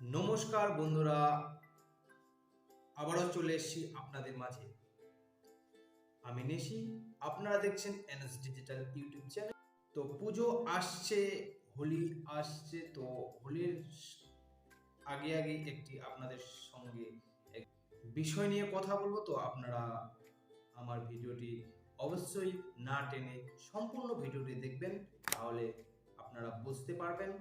নমস্কার বন্ধুরা, আবারও চলে এসেছি আপনাদের মাঝে। আমি নেশি, আপনারা দেখছেন এনএস ডিজিটাল ইউটিউব চ্যানেল। তো পুজো আসছে, হোলি আসছে, তো হোলির আগে আগে একটি আপনাদের সঙ্গে এক বিষয় নিয়ে কথা বলব। তো আপনারা আমার ভিডিওটি অবশ্যই না টেনে সম্পূর্ণ ভিডিওটি দেখবেন, তাহলে আপনারা বুঝতে পারবেন।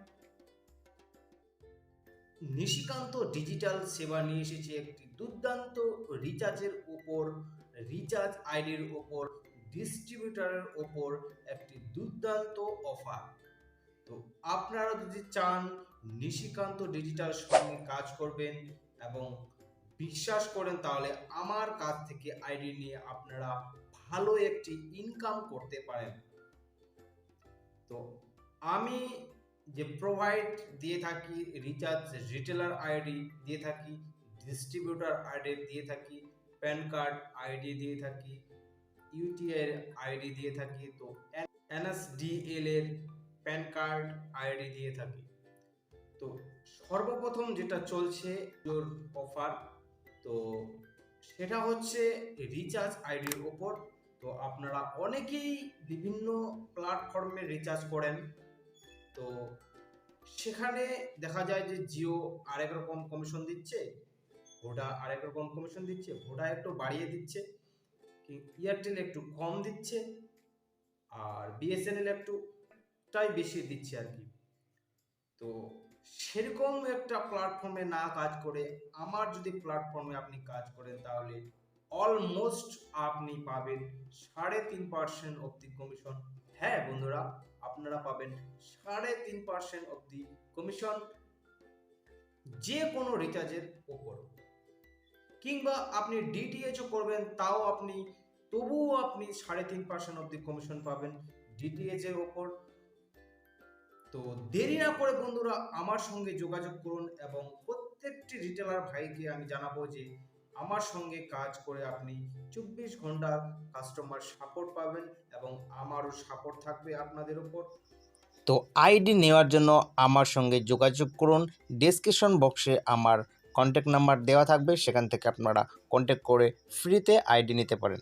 নিশিকান্ত ডিজিটাল সেবা নিয়ে এসেছে একটি দুর্দান্ত রিচার্জের উপর রিচার্জ আইডির উপর ডিস্ট্রিবিউটারের ওপর একটি দুর্দান্ত অফার তো আপনারা যদি চান নিশিকান্ত ডিজিটাল সঙ্গে কাজ করবেন এবং বিশ্বাস করেন, তাহলে আমার কাছ থেকে আইডি নিয়ে আপনারা ভালো একটি ইনকাম করতে পারেন। তো আমি যে প্রোভাইড দিয়ে থাকি রিচার্জ রিটেলার আইডি দিয়ে থাকি ডিস্ট্রিবিউটার আইডি দিয়ে থাকি প্যান কার্ড আইডি দিয়ে থাকি ইউটিআই আইডি দিয়ে থাকি, তো এনএসডিএল এর প্যান কার্ড আইডি দিয়ে থাকি। তো সর্বপ্রথম যেটা চলছে ওর অফার তো সেটা হচ্ছে রিচার্জ আইডির ওপর তো আপনারা অনেকেই বিভিন্ন প্ল্যাটফর্মে রিচার্জ করেন। তো সেখানে দেখা যায় যে জিও আরেক রকম কমিশন দিচ্ছে, ভোডা আরেক রকম কমিশন দিচ্ছে, ভোডা একটু বাড়িয়ে দিচ্ছে এয়ারটেল একটু কম দিচ্ছে, আর বিএসএনএল একটু টাই বেশি দিচ্ছে আর কি। তো সেরকম একটা প্ল্যাটফর্মে না কাজ করে, আমার যদি প্ল্যাটফর্মে আপনি কাজ করেন তাহলে অলমোস্ট আপনি পাবেন সাড়ে তিন পার্সেন্ট অব্দি কমিশন হ্যাঁ বন্ধুরা, আপনারা পাবেন সাড়ে তিন পার্সেন্ট অব্দি কমিশন যে কোনো রিচার্জের ওপর কিংবা আপনি ডিটিএচও করবেন, তাও আপনি, তবুও আপনি সাড়ে তিন পার্সেন্ট অব্দি কমিশন পাবেন ডিটিএচ এর ওপর তো দেরি না করে বন্ধুরা, আমার সঙ্গে যোগাযোগ করুন এবং প্রত্যেকটি রিটেলার ভাইকে আমি জানাব যে আমার সঙ্গে কাজ করে আপনি চব্বিশ ঘণ্টা কাস্টমার সাপোর্ট পাবেন এবং আমারও সাপোর্ট থাকবে আপনাদের উপর তো আইডি নেওয়ার জন্য আমার সঙ্গে যোগাযোগ করুন। ডেসক্রিপশন বক্সে আমার কন্ট্যাক্ট নাম্বার দেওয়া থাকবে। সেখান থেকে আপনারা কন্ট্যাক্ট করে ফ্রিতে আইডি নিতে পারেন।